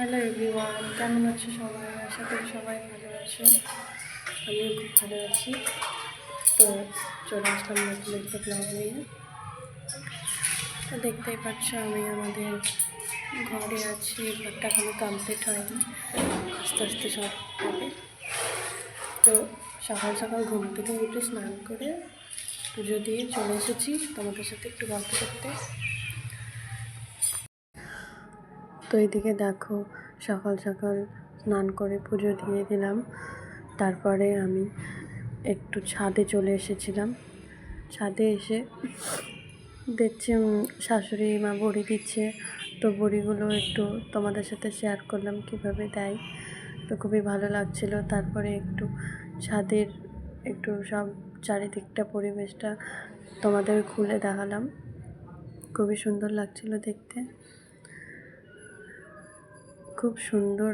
Hello everyone কেমন আছো সবাই? আশা করি সবাই ভালো আছো। আমিও খুব ভালো আছি। তো চলে আসলাম নতুন একটা ব্লগ নিয়ে। তো দেখতেই পাচ্ছ, আমি আমাদের ঘরে আছি। ঘরটা এখনও কমপ্লিট হয়নি। আস্তে আস্তে সব হবে। তো সকাল সকাল ঘুম থেকে উঠে স্নান করে পুজো দিয়ে চলে এসেছি। তোমাদের সাথে একটু গল্প করতে। তো এদিকে দেখো, সকাল সকাল স্নান করে পুজো দিয়ে দিলাম। তারপরে আমি একটু ছাদে চলে এসেছিলাম। ছাদে এসে দেখছি শাশুড়ি মা বড়ি দিচ্ছে। তো বড়িগুলো একটু তোমাদের সাথে শেয়ার করলাম কীভাবে দেয়। তো খুবই ভালো লাগছিল। তারপরে একটু ছাদের একটু সব চারিদিকটা পরিবেশটা তোমাদের খুলে দেখালাম। খুবই সুন্দর লাগছিল দেখতে। খুব সুন্দর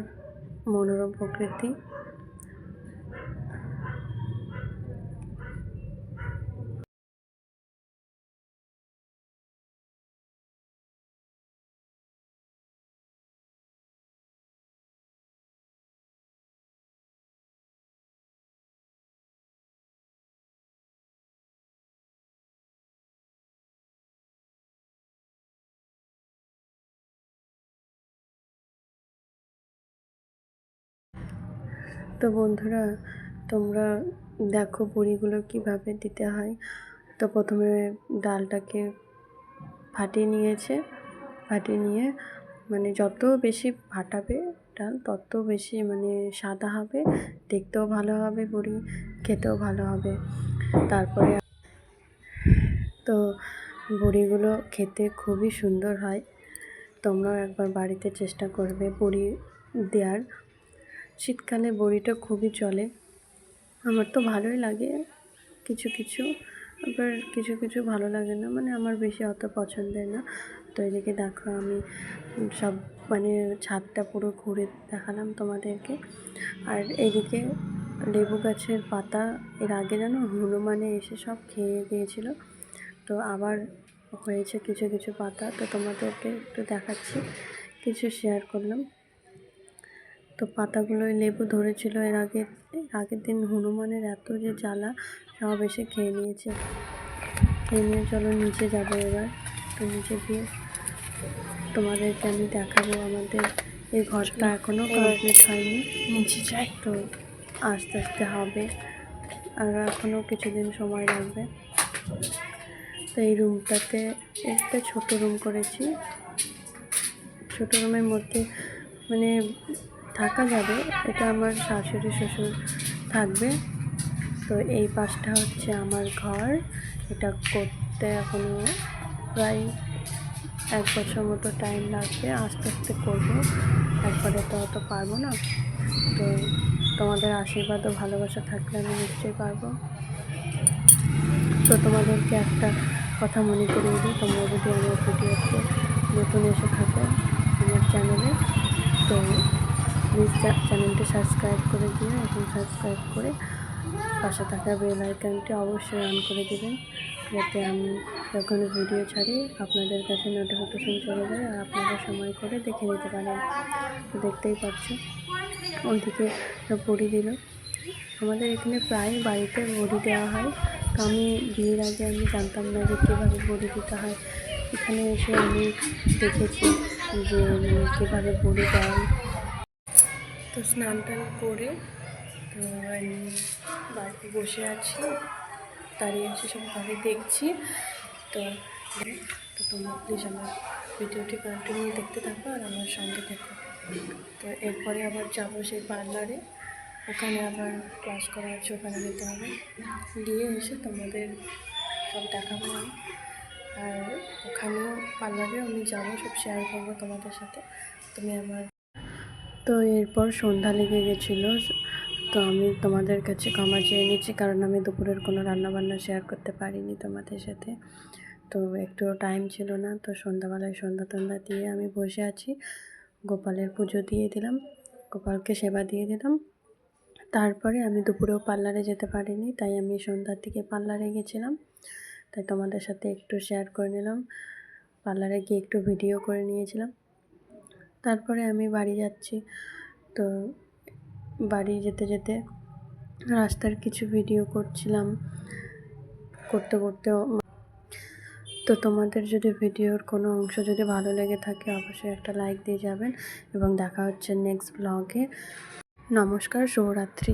মনোরম প্রকৃতি। তো বন্ধুরা, তোমরা দেখো বড়িগুলো কীভাবে দিতে হয়। তো প্রথমে ডালটাকে ফাটিয়ে নিয়েছে। ফাটিয়ে নিয়ে মানে যত বেশি ফাটাবে ডাল, তত বেশি মানে সাদা হবে, দেখতেও ভালো হবে বড়ি খেতেও ভালো হবে। তারপরে তো বড়িগুলো খেতে খুবই সুন্দর হয়। তোমরাও একবার বাড়িতে চেষ্টা করবে বড়ি দেওয়ার শীতকালে বড়িটা খুবই চলে। আমার তো ভালোই লাগে কিছু কিছু। আবার কিছু কিছু ভালো লাগে না মানে আমার বেশি অত পছন্দের না। তো এদিকে দেখো আমি সব মানে ছাদটা পুরো ঘুরে দেখালাম তোমাদেরকে। আর এদিকে লেবু গাছের পাতা, এর আগে যেন হনুমানে এসে সব খেয়ে দিয়েছিল। তো আবার হয়েছে কিছু কিছু পাতা, তো তোমাদেরকে একটু দেখাচ্ছি। কিছু শেয়ার করলাম। তো পাতাগুলো লেবু ধরেছিল। এর আগে আগের দিন হনুমানের এত যে জ্বালা সব এসে খেয়ে নিয়েছে। খেয়ে নিয়ে চলো নিচে যাব এবার। তো নিচে গিয়ে তোমাদেরকে আমি দেখাবো আমাদের। এই ঘরটা এখনও কমপ্লিট হয়নি। নিচে যাই। তো আস্তে আস্তে হবে। আর এখনও কিছুদিন সময় লাগবে। তো এই রুমটাতে একটা ছোট রুম করেছি। ছোট রুমের মধ্যে মানে থাকা যাবে, এটা আমার শাশুড়ি, শ্বশুর থাকবে। তো এই পাশটা হচ্ছে আমার ঘর। এটা করতে এখনও প্রায় এক বছর মতো টাইম লাগবে, আস্তে আস্তে করব। একবারে তো অত পারব না। তো তোমাদের আশীর্বাদ ও ভালোবাসা থাকলে আমি নিশ্চয়ই পারব। তো তোমাদেরকে একটা কথা মনে করিয়ে দিই, তোমরা যদি আমার ভিডিওতে নতুন এসে থাকো প্লিজ চ্যানেলটি সাবস্ক্রাইব করে দিও এবং সাবস্ক্রাইব করে পাশে থাকা বেল আইকনটি অবশ্যই অন করে দেবেন। যাতে আমি যখন ভিডিও ছাড়ি, আপনাদের কাছে নোটিফিকেশন চলে যায় আর আপনারা সময় করে দেখে নিতে পারেন। দেখতেই পাচ্ছ, ওইদিকে বড়ি দিল। আমাদের এখানে প্রায় বাড়িতে বড়ি দেওয়া হয়। তো আমি বিয়ের আগে আমি জানতাম না যে কীভাবে বড়ি দিতে হয়। এখানে এসে আমি দেখেছি যে কীভাবে বড়ি দেয়। তো স্নান টান করে, তো আমি বাড়িতে বসে আছি, দাঁড়িয়ে আছি, সব ঘরে দেখছি। তো তো তোমরা প্লিজ আমার ভিডিওটি কন্টিনিউ দেখতে থাকো আর আমার সঙ্গে থাকো। তো এরপরে আবার যাব সেই পার্লারে। ওখানে আবার ক্লাস করা আছে, ওখানে যেতে হবে। গিয়ে এসে তোমাদের সব দেখাবো আমি। আর ওখানেও পার্লারে আমি যাব, সব শেয়ার করব তোমাদের সাথে। তুমি আমার তো এরপর সন্ধ্যা লেগে গেছিল, তো আমি তোমাদের কাছে ক্ষমা চেয়ে নিচ্ছি, কারণ আমি দুপুরের কোনো রান্নাবান্না শেয়ার করতে পারিনি তোমাদের সাথে। তো একটু টাইম ছিল না, তো সন্ধ্যাবেলায় সন্ধ্যা টন্ধ্যা দিয়ে আমি বসে আছি। গোপালের পুজো দিয়ে দিলাম, গোপালকে সেবা দিয়ে দিলাম। তারপরে আমি দুপুরেও পার্লারে যেতে পারিনি, তাই আমি সন্ধ্যার দিকে পার্লারে গেছিলাম। তাই তোমাদের সাথে একটু শেয়ার করে নিলাম। পার্লারে গিয়ে একটু ভিডিও করে নিয়েছিলাম। তারপরে আমি বাড়ি যাচ্ছি। তো বাড়ি যেতে যেতে রাস্তার কিছু ভিডিও করছিলাম। করতে করতে তো তোমাদের যদি ভিডিওর কোনো অংশ যদি ভালো লেগে থাকে অবশ্যই একটা লাইক দিয়ে যাবেন এবং দেখা হচ্ছে নেক্সট ব্লগে নমস্কার, শুভরাত্রি।